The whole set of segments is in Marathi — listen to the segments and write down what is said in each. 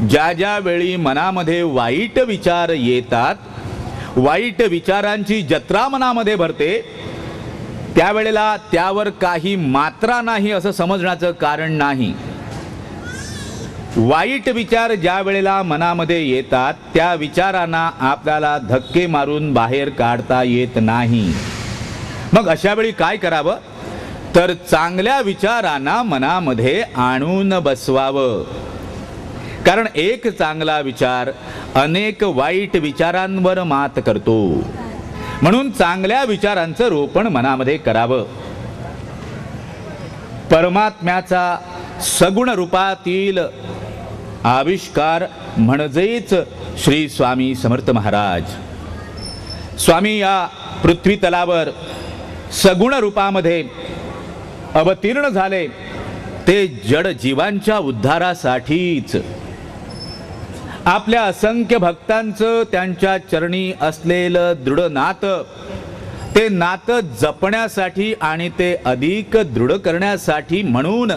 ज्या ज्या वेळी मनामध्ये वाईट विचार येतात वाईट विचारांची जत्रा मनामध्ये भरते त्यावेळेला त्यावर काही मात्रा नाही असं समजण्याचं कारण नाही. वाईट विचार ज्या वेळेला मनामध्ये येतात त्या विचारांना आपल्याला धक्के मारून बाहेर काढता येत नाही. मग अशा वेळी काय करावं? तर चांगल्या विचारांना मनामध्ये आणून बसवावं. कारण एक चांगला विचार अनेक वाईट विचारांवर मात करतो. म्हणून चांगल्या विचारांचं रोपण मनामध्ये करावं. परमात्म्याचा सगुण रूपातील आविष्कार म्हणजेच श्री स्वामी समर्थ महाराज. स्वामी या पृथ्वी तलावर सगुण रूपामध्ये अवतीर्ण झाले. ते जड जीवांच्या उद्धारासाठीच आपल्या असंख्य भक्तांचं त्यांच्या चरणी असलेलं दृढ नातं ते नातं जपण्यासाठी आणि ते अधिक दृढ करण्यासाठी म्हणून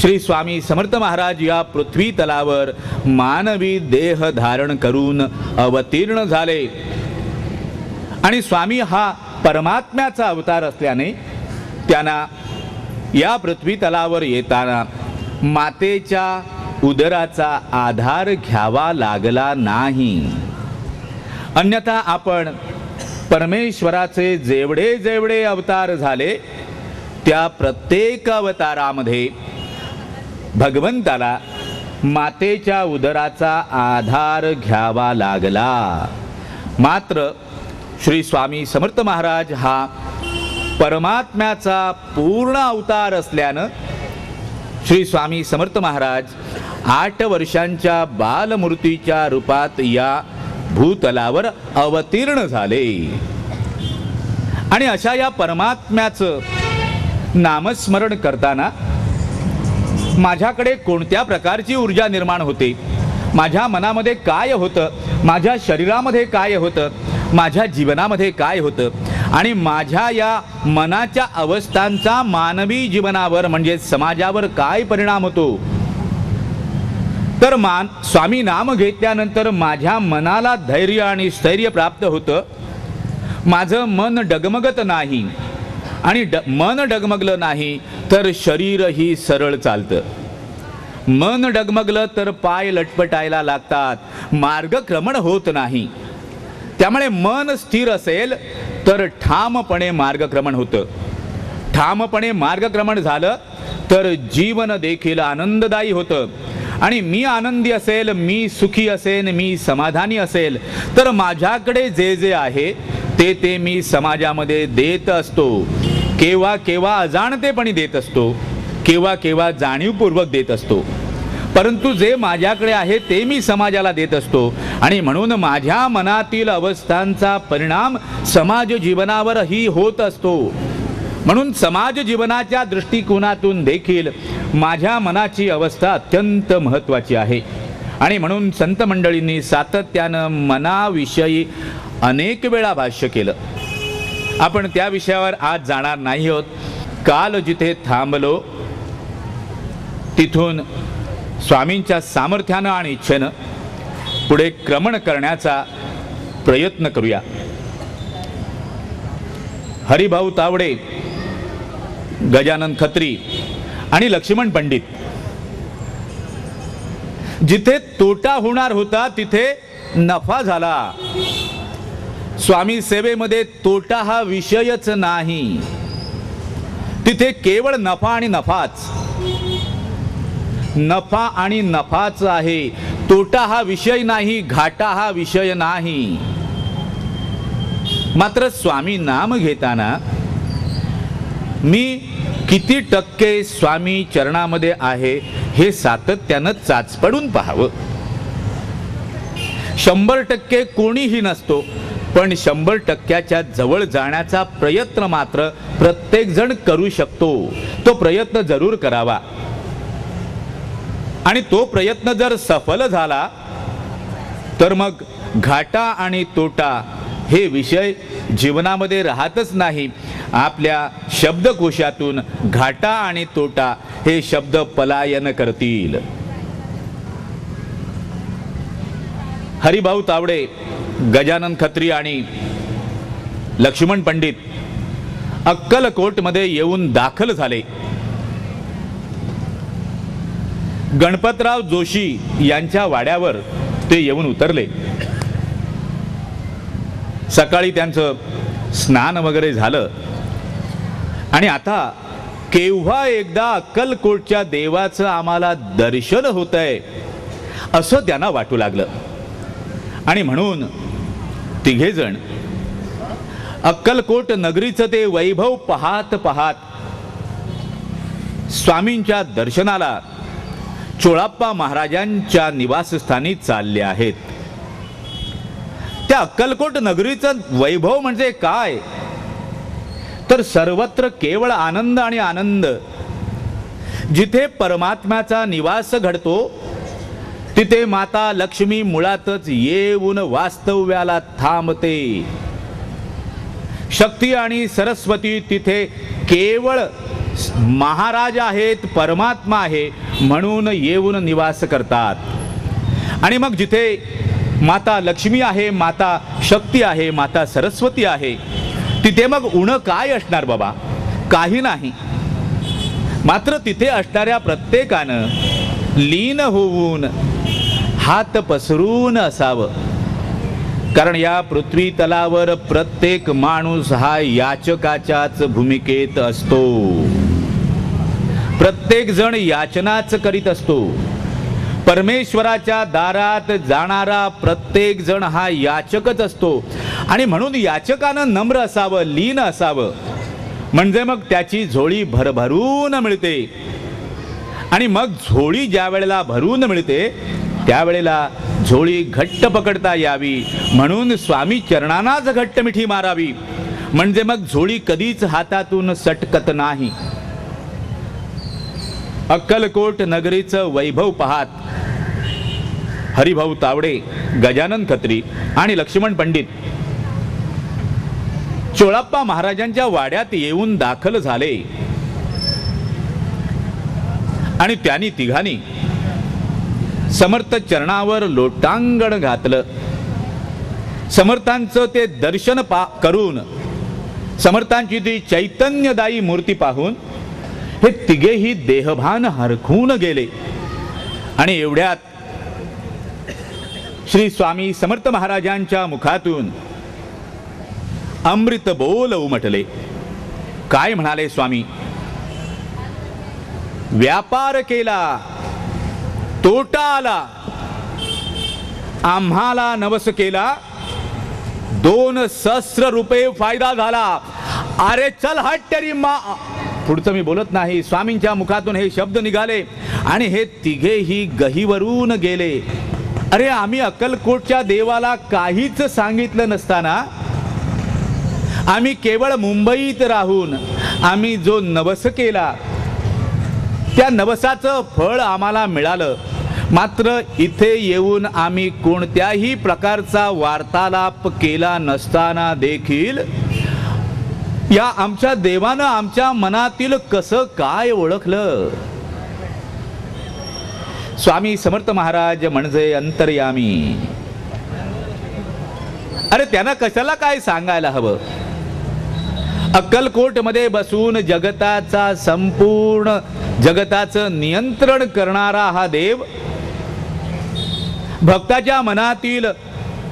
श्री स्वामी समर्थ महाराज या पृथ्वी तलावर मानवी देह धारण करून अवतीर्ण झाले. आणि स्वामी हा परमात्म्याचा अवतार असल्याने त्यांना या पृथ्वी तलावर येताना मातेच्या उदराचा आधार घ्यावा लागला नाही. अन्यथा आपण परमेश्वराचे जेवढे जेवढे अवतार झाले त्या प्रत्येक अवतारामध्ये भगवंताला मातेच्या उदराचा आधार घ्यावा लागला. मात्र श्री स्वामी समर्थ महाराज हा परमात्म्याचा पूर्ण अवतार असल्यानं श्री स्वामी समर्थ महाराज आठ वर्षांच्या बालमूर्तीच्या रूपात या भूतलावर अवतीर्ण झाले. आणि अशा या परमात्म्याचं नामस्मरण करताना माझ्याकडे कोणत्या प्रकारची ऊर्जा निर्माण होते? माझ्या मनामध्ये काय होतं? माझ्या शरीरामध्ये काय होतं? माझ्या जीवनामध्ये काय होतं? आणि माझ्या या मनाच्या अवस्थांचा मानवी जीवनावर म्हणजे समाजावर काय परिणाम होतो? तर मान स्वामी नाम घेतल्यानंतर माझ्या मनाला धैर्य आणि स्थैर्य प्राप्त होतं. माझं मन डगमगत नाही आणि ड मन डगमगलं नाही तर शरीरही सरळ चालतं. मन डगमगलं तर पाय लटपटायला लागतात मार्गक्रमण होत नाही. त्यामुळे मन स्थिर असेल तर ठामपणे मार्गक्रमण होतं. ठामपणे मार्गक्रमण झालं तर जीवन देखील आनंददायी होतं. आणि मी आनंदी असेल मी सुखी असेन मी समाधानी असेल तर माझ्याकडे जे जे आहे ते ते मी समाजामध्ये देत असतो. केव्हा केव्हा अजाणतेपणी देत असतो केव्हा केव्हा जाणीवपूर्वक देत असतो. परंतु जे माझ्याकडे आहे ते मी समाजाला देत असतो. आणि म्हणून माझ्या मनातील अवस्थांचा परिणाम समाज जीवनावरही होत असतो. म्हणून समाज जीवनाच्या दृष्टिकोनातून देखील माझ्या मनाची अवस्था अत्यंत महत्त्वाची आहे. आणि म्हणून संत मंडळींनी सातत्यानं मनाविषयी अनेक वेळा भाष्य केलं. आपण त्या विषयावर आज जाणार नाही आहोत. काल जिथे थांबलो तिथून स्वामींच्या सामर्थ्यानं आणि इच्छेनं पुढे क्रमण करण्याचा प्रयत्न करूया. हरिभाऊ तावडे गजानन खत्री आणि लक्ष्मण पंडित. जिथे तोटा होणार होता तिथे नफा झाला. स्वामी सेवेमध्ये तोटा हा विषयच नाही. तिथे केवळ नफा आणि नफाच. नफा आणि नफाच आहे. तोटा हा विषय नाही घाटा हा विषय नाही. मात्र स्वामी नाम घेताना मी किती टक्के स्वामी चरणामध्ये आहे हे सातत्यानं चाचपडून पाहावं. शंभर टक्के कोणीही नसतो पण शंभर टक्क्याच्या जवळ जाण्याचा प्रयत्न मात्र प्रत्येकजण करू शकतो. तो प्रयत्न जरूर करावा. आणि तो प्रयत्न जर सफल झाला तर मग घाटा आणि तोटा हे विषय जीवनामध्ये राहतच नाही. आपल्या शब्दकोशातून घाटा आणि तोटा हे शब्द पलायन करतील. हरिभाऊ तावडे गजानन खत्री आणि लक्ष्मण पंडित अक्कलकोटमध्ये येऊन दाखल झाले. गणपतराव जोशी यांच्या वाड्यावर ते येऊन उतरले. सकाळी त्यांचं स्नान वगैरे झालं. आणि आता केव्हा एकदा अक्कलकोटच्या देवाचं आम्हाला दर्शन होत आहे असं त्यांना वाटू लागलं. आणि म्हणून तिघेजण अक्कलकोट नगरीचं ते वैभव पाहत पाहत स्वामींच्या दर्शनाला चोळाप्पा महाराजांच्या निवासस्थानी चालले आहेत. त्या अक्कलकोट नगरीचं वैभव म्हणजे काय? तर सर्वत्र केवळ आनंद आणि आनंद. जिथे परमात्म्याचा निवास घडतो तिथे माता लक्ष्मी मुळातच येऊन वास्तव्याला थांबते. शक्ती आणि सरस्वती तिथे केवळ महाराज आहेत परमात्मा आहे म्हणून येऊन निवास करतात. आणि मग जिथे माता लक्ष्मी आहे माता शक्ती आहे माता सरस्वती आहे तिथे मग उणं काय असणार बाबा? काही नाही. मात्र तिथे असणाऱ्या प्रत्येकानं लीन होऊन हात पसरून असावं. कारण या पृथ्वी तलावर प्रत्येक माणूस हा याचकाच्याच भूमिकेत असतो. प्रत्येक जण याचनाच करीत असतो. परमेश्वराच्या दारात जाणारा प्रत्येक जण हा याचकच असतो. आणि म्हणून याचकानं नम्र असावं लीन असावं. म्हणजे मग त्याची झोळी भरभरून मिळते. आणि मग झोळी ज्या वेळेला भरून मिळते त्यावेळेला झोळी घट्ट पकडता यावी. म्हणून स्वामी चरणानाच घट्ट मिठी मारावी. म्हणजे मग झोळी कधीच हातातून सटकत नाही. अक्कलकोट नगरीचं वैभव पाहात. हरिभाऊ तावडे गजानन खत्री आणि लक्ष्मण पंडित. चोळाप्पा महाराजांच्या वाड्यात येऊन दाखल झाले. आणि त्यांनी तिघांनी समर्थ चरणावर लोटांगण घातलं. समर्थांचं ते दर्शन पा करून समर्थांची ती चैतन्यदायी मूर्ती पाहून हे तिघेही देहभान हरखून गेले. आणि एवढ्यात श्री स्वामी समर्थ महाराजांच्या मुखातून अमृत बोल उमटले. काय म्हणाले स्वामी? व्यापार केला तोटा आला आम्हाला नवस केला दोन सहस्र रुपये फायदा झाला. अरे चल हट तरी मा पुढचं मी बोलत नाही. स्वामींच्या मुखातून हे शब्द निघाले आणि हे तिघेही गहीवरून गेले. अरे आम्ही अक्कलकोटच्या देवाला काहीच सांगितलं नसताना आम्ही केवळ मुंबईत राहून आम्ही जो नवस केला त्या नवसाचं फळ आम्हाला मिळालं. मात्र इथे येऊन आम्ही कोणत्याही प्रकारचा वार्तालाप केला नसताना देखील या आमच्या देवानं आमच्या मनातील कसं काय ओळखलं? स्वामी समर्थ महाराज म्हणजे अंतर्यामी. अरे त्यांना कशाला काय सांगायला हवं? अक्कलकोटमध्ये बसून जगताचा संपूर्ण जगताचं नियंत्रण करणारा हा देव भक्ताच्या मनातील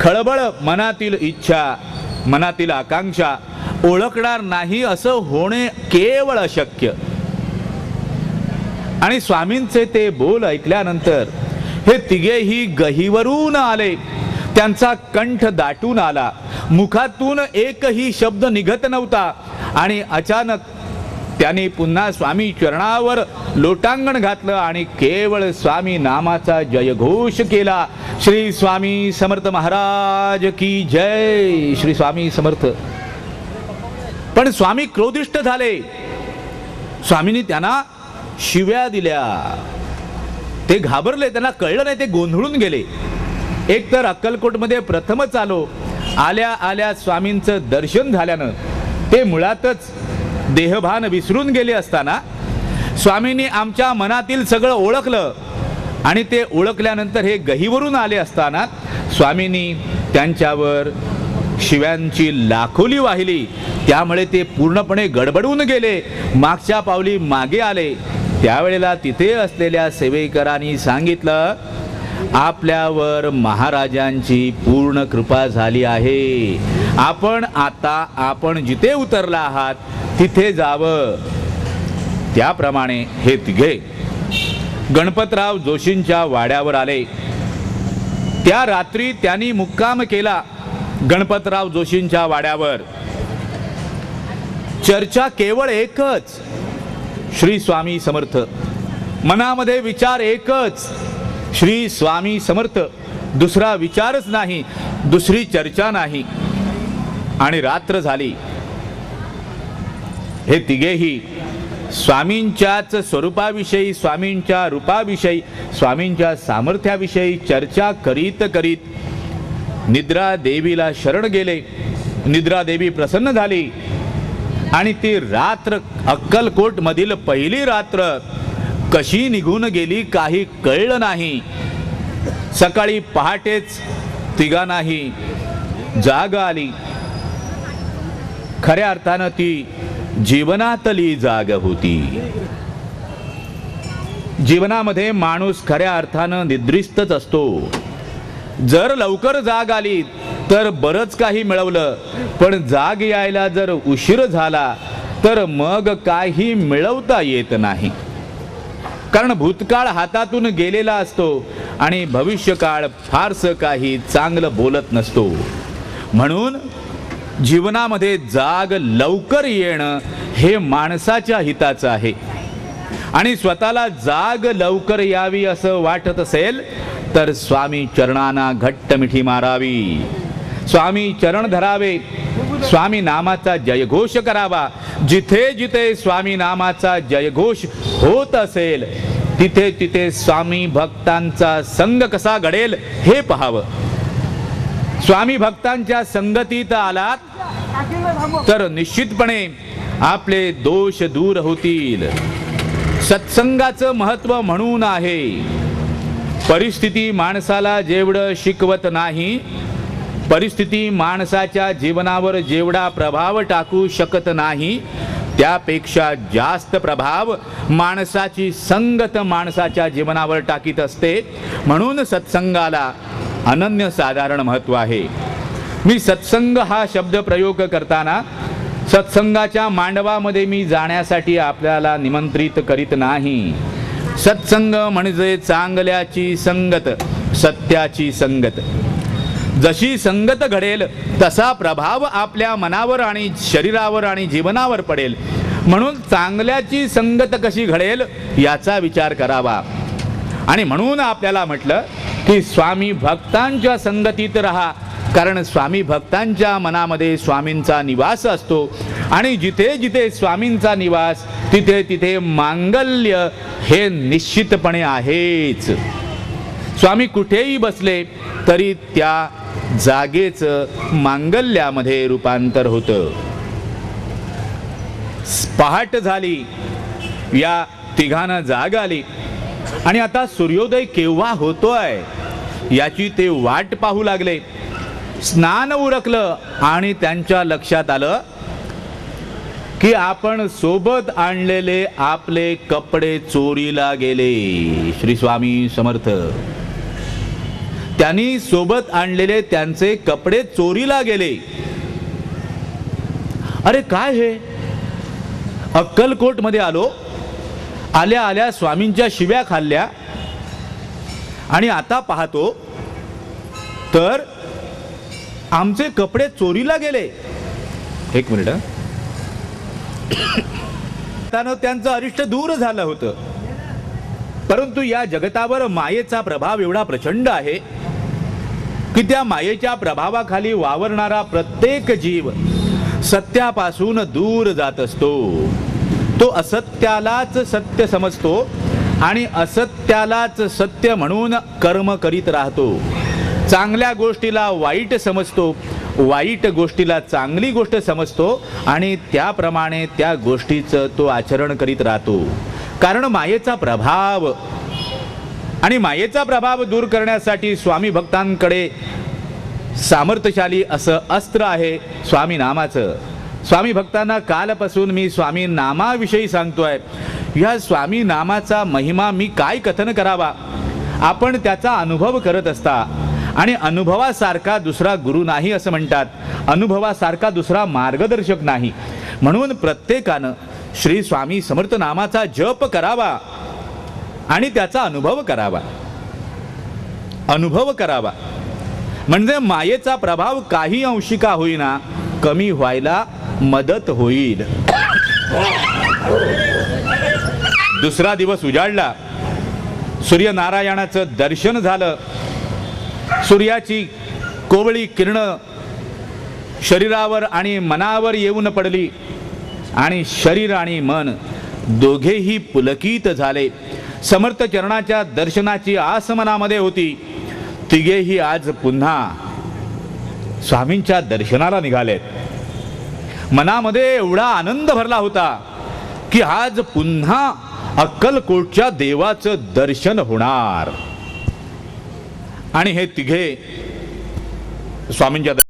खळबळ मनातील इच्छा मनातील आकांक्षा ओळखणार नाही असं होणे केवळ अशक्य. आणि स्वामींचे ते बोल ऐकल्यानंतर हे तिघेही गहीवरून आले. त्यांचा कंठ दाटून आला. मुखातून एकही शब्द निघत नव्हता. आणि अचानक त्याने पुन्हा स्वामी चरणावर लोटांगण घातलं आणि केवळ स्वामी नामाचा जयघोष केला. श्री स्वामी समर्थ महाराज की जय. श्री स्वामी समर्थ. पण स्वामी क्रोधिष्ट झाले. स्वामींनी त्यांना शिव्या दिल्या. ते घाबरले त्यांना कळलं नाही ते गोंधळून गेले. एक तर अक्कलकोटमध्ये प्रथमच आलो. आल्या आल्या स्वामींचं दर्शन झाल्यानं ते मुळातच देहभान विसरून गेले असताना स्वामींनी आमच्या मनातील सगळं ओळखलं आणि ते ओळखल्यानंतर हे गहीवरून आले असताना स्वामींनी त्यांच्यावर शिव्यांची लाखोली वाहिली. त्यामुळे ते पूर्णपणे गडबडून गेले. मागच्या पावली मागे आले. त्यावेळेला तिथे असलेल्या सेवेकरांनी सांगितलं आपल्यावर महाराजांची पूर्ण कृपा झाली आहे. आपण आता आपण जिथे उतरला आहात तिथे जावं. त्याप्रमाणे हे तिघे. गणपतराव जोशींच्या वाड्यावर आले. त्या रात्री त्यांनी मुक्काम केला गणपतराव जोशींच्या वाड्यावर. चर्चा केवळ एकच. श्री स्वामी समर्थ. मनामध्ये विचार एकच. श्री स्वामी समर्थ. दुसरा विचारच नाही दुसरी चर्चा नाही. आणि रात्र झाली. हे तिघेही स्वामींच्याच स्वरूपाविषयी स्वामींच्या रूपाविषयी स्वामींच्या सामर्थ्याविषयी चर्चा करीत करीत निद्रा देवीला शरण गेले. निद्रा देवी प्रसन्न झाली. आणि ती रात्र अक्कलकोटमधील पहिली रात्र कशी निघून गेली काही कळलं नाही. सकाळी पहाटेच तिघांनाही जाग आली. खऱ्या अर्थानं ती जीवनातली जाग होती. जीवनामध्ये माणूस खऱ्या अर्थानं निद्रिस्तच असतो. जर लवकर जाग आली तर बरंच काही मिळवलं. पण जाग यायला जर उशीर झाला तर मग काही मिळवता येत नाही. कारण भूतकाळ हातातून गेलेला असतो आणि भविष्यकाळ फारसं काही चांगलं बोलत नसतो. म्हणून जीवनामध्ये जाग लवकर येणं हे माणसाच्या हिताचं आहे. आणि स्वतःला जाग लवकर यावी असं वाटत असेल तर स्वामी चरणांना घट्ट मिठी मारावी. स्वामी चरण धरावे स्वामी नामाचा जयघोष करावा. जिथे जिथे स्वामी नामाचा जयघोष होत असेल तिथे तिथे स्वामी भक्तांचा संग कसा घडेल हे पहावं. स्वामी भक्तांच्या संगतीत आलात तर निश्चितपणे आपले दोष दूर होतील. सत्संगाचं महत्त्व म्हणून आहे. परिस्थिती माणसाला जेवढं शिकवत नाही परिस्थिती माणसाच्या जीवनावर जेवढा प्रभाव टाकू शकत नाही त्यापेक्षा जास्त प्रभाव माणसाची संगत माणसाच्या जीवनावर टाकीत असते. म्हणून सत्संगाला अनन्य साधारण महत्त्व आहे. मी सत्संग हा शब्द प्रयोग करताना सत्संगाच्या मांडवामध्ये मी जाण्यासाठी आपल्याला निमंत्रित करीत नाही. सत्संग म्हणजे चांगल्याची संगत सत्याची संगत. जशी संगत घडेल तसा प्रभाव आपल्या मनावर आणि शरीरावर आणि जीवनावर पडेल. म्हणून चांगल्याची संगत कशी घडेल याचा विचार करावा. आणि म्हणून आपल्याला म्हटलं की स्वामी भक्तांच्या संगतीत राहा. कारण स्वामी भक्तांच्या मनामध्ये स्वामींचा निवास असतो. आणि जिथे जिथे स्वामींचा निवास तिथे तिथे मांगल्य हे निश्चितपणे आहेच. स्वामी कुठेही बसले तरी त्या जागेचं मांगल्यामध्ये रूपांतर होतं. पहाट झाली या तिघांना जाग आली. आणि आता सूर्योदय केव्हा होतोय याची ते वाट पाहू लागले. स्नान उरकलं आणि त्यांच्या लक्षात आलं की आपण सोबत आणलेले आपले कपडे चोरीला गेले. श्री स्वामी समर्थ. त्यांनी सोबत आणलेले त्यांचे कपडे चोरीला गेले. अरे काय हे? अक्कलकोटमध्ये आलो. आल्या आल्या स्वामींच्या शिव्या खाल्ल्या. आणि आता पाहतो. तर आमचे कपडे चोरीला गेले. एक मिनिट त्यानं त्यांचं अरिष्ट दूर झालं होतं. परंतु या जगतावर मायेचा प्रभाव एवढा प्रचंड आहे. की त्या मायेच्या प्रभावाखाली वावरणारा प्रत्येक जीव सत्यापासून दूर जात असतो. तो असत्यालाच सत्य समजतो आणि असत्यालाच सत्य म्हणून कर्म करीत राहतो. चांगल्या गोष्टीला वाईट समजतो वाईट गोष्टीला चांगली गोष्ट समजतो आणि त्याप्रमाणे त्या गोष्टीचं तो आचरण करीत राहतो. कारण मायेचा प्रभाव आणि मायेचा प्रभाव दूर करण्यासाठी स्वामी भक्तांकडे सामर्थ्यशाली असं अस्त्र आहे स्वामी नामाचं. स्वामी भक्तांना कालपासून मी स्वामी नामाविषयी सांगतोय. ह्या स्वामी नामाचा महिमा मी काय कथन करावा? आपण त्याचा अनुभव करत असता. आणि अनुभवासारखा दुसरा गुरु नाही असं म्हणतात. अनुभवासारखा दुसरा मार्गदर्शक नाही. म्हणून प्रत्येकानं श्री स्वामी समर्थ नामाचा जप करावा. आणि त्याचा अनुभव करावा. अनुभव करावा. म्हणजे मायेचा प्रभाव काही अंशी का होईना कमी व्हायला मदत होईल. दुसरा दिवस उजाडला. सूर्यनारायणाचं दर्शन झालं. सूर्याची कोवळी किरण शरीरावर आणि मनावर येऊन पडली. आणि शरीर आणि मन दोघेही पुलकित झाले. समर्थ चरणाच्या दर्शनाची आस मनामध्ये होती. तिघेही आज पुन्हा स्वामींच्या दर्शनाला निघालेत. मनामध्ये एवढा आनंद भरला होता की आज पुन्हा अक्कलकोटच्या देवाचं दर्शन होणार. आणि हे तिघे स्वामींच्या